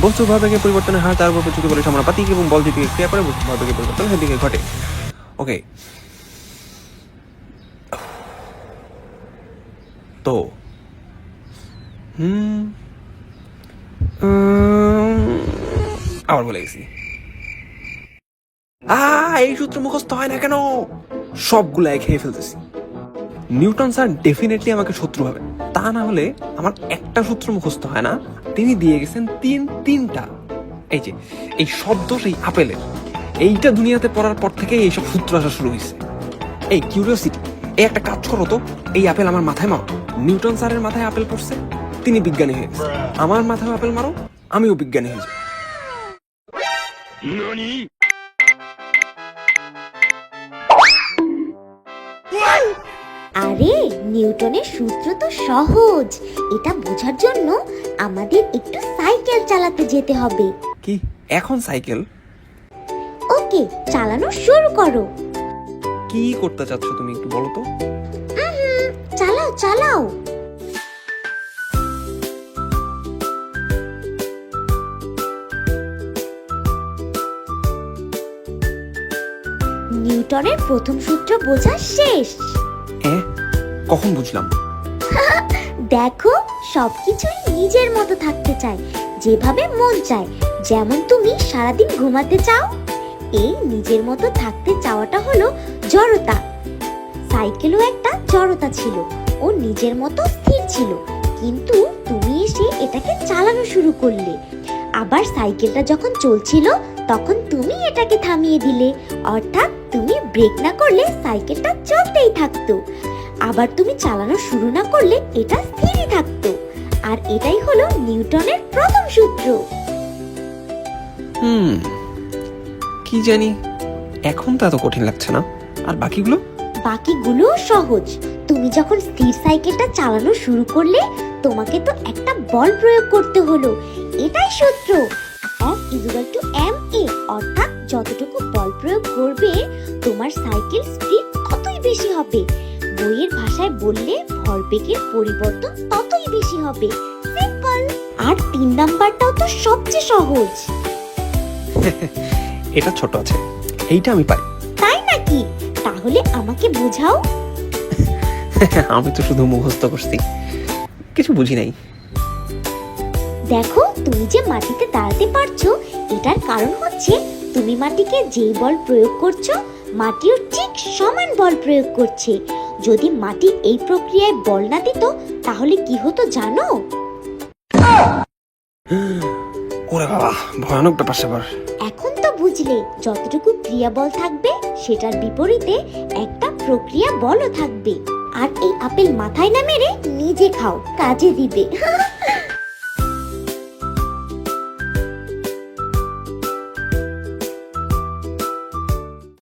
বস্তু ভরবেগের পরিবর্তনের হার, তার উপর প্রচুর বলে সমানুপাতিক এবং বল যেদিকে ক্রিয়া করে বস্তু ভরবেগের পরিবর্তন সেদিকে ঘটে। ওকে তো, হুম আবার বলে গেছি। আ, এই সূত্র মুখস্থ হয় না কেন? সবগুলাই খেয়ে ফেলতেছি। নিউটন স্যার ডেফিনেটলি আমাকে শত্রু হবে তা না হলে আমার একটা সূত্র মুখস্থ হয় না তিনি দিয়ে গেছেন তিন, তিনটা। এই যে, এই শব্দ সেই আপেলের। এইটা দুনিয়াতে পড়ার পর থেকে এইসব সূত্র আসা শুরু হয়েছে এই কিউরিওসিটি এই একটা কাজ করো তো, এই আপেল আমার মাথায় মারো। নিউটন স্যারের মাথায় আপেল পড়ছে, তিনি বিজ্ঞানী হয়ে গেছে আমার মাথায় আপেল মারো, আমিও বিজ্ঞানী হয়ে যাব। আরে নিউটনের সূত্র তো সহজ। এটা বোঝার জন্য আমাদের একটু সাইকেল চালাতে যেতে হবে। কি? এখন সাইকেল? ওকে চালানো শুরু করো। কি করতে চাচ্ছ তুমি একটু বলো তো? চালাও চালাও। নিউটনের প্রথম সূত্র বোঝা শেষ। এ, কখন বুঝলাম? দেখো, সবকিছুই নিজের মতো থাকতে চায়, যেভাবে মন চায়। যেমন তুমি সারাদিন ঘুমাতে চাও, এই নিজের মতো থাকতে চাওয়াটা হলো জড়তা। সাইকেলও একটা জড়তা ছিল, ও নিজের মতো স্থির ছিল, কিন্তু তুমি এসে এটাকে চালানো শুরু করলে। আবার সাইকেলটা যখন চলছিল তখন তুমি এটাকে থামিয়ে দিলে। অর্থাৎ তুমি ব্রেক না করলে সাইকেলটা চলতেই থাকতো। আবার তুমি চালানো শুরু না করলে এটা স্থিরই থাকতো। আর এটাই হলো নিউটনের প্রথম সূত্র। হুম কি জানি এখন তা তো কঠিন লাগছে না। আর বাকিগুলো? বাকিগুলো সহজ। তুমি যখন স্থির সাইকেলটা চালানো শুরু করলে তোমাকে তো একটা বল প্রয়োগ করতে হলো। এটাই সূত্র ইকুয়াল টু এম এ অর্থাৎ যতটুকু বল প্রয়োগ করবে তোমার সাইকেল স্পিড ততই বেশি হবে। বইয়ের ভাষায় বললে ভরবেগের পরিবর্তন ততই বেশি হবে। সিম্পল আর তিন নাম্বারটাও তো সবচেয়ে সহজ। এটা ছোট আছে। এইটা আমি পারি তাই নাকি? তাহলে আমাকে বোঝাও। আমি তো শুধু মুখস্থ করছি। কিছু বুঝি নাই। দেখো তুমি যে মাটিতে দাঁড়াতে পারছ এটার কারণ হচ্ছে তুমি মাটিকে যেই বল প্রয়োগ করছ মাটিও ঠিক সমান বল প্রয়োগ করছে। যদি মাটি এই প্রক্রিয়ায় বল না দিত তাহলে কি হতো জানো? ওরে বাবা ভয়ানক ব্যাপার স্যাপার এখন তো বুঝলে যতটুকু ক্রিয়া বল থাকবে সেটার বিপরীতে একটা প্রক্রিয়া বলও থাকবে। আর এই আপেল মাথায় না মেরে নিজে খাও কাজে দিবে।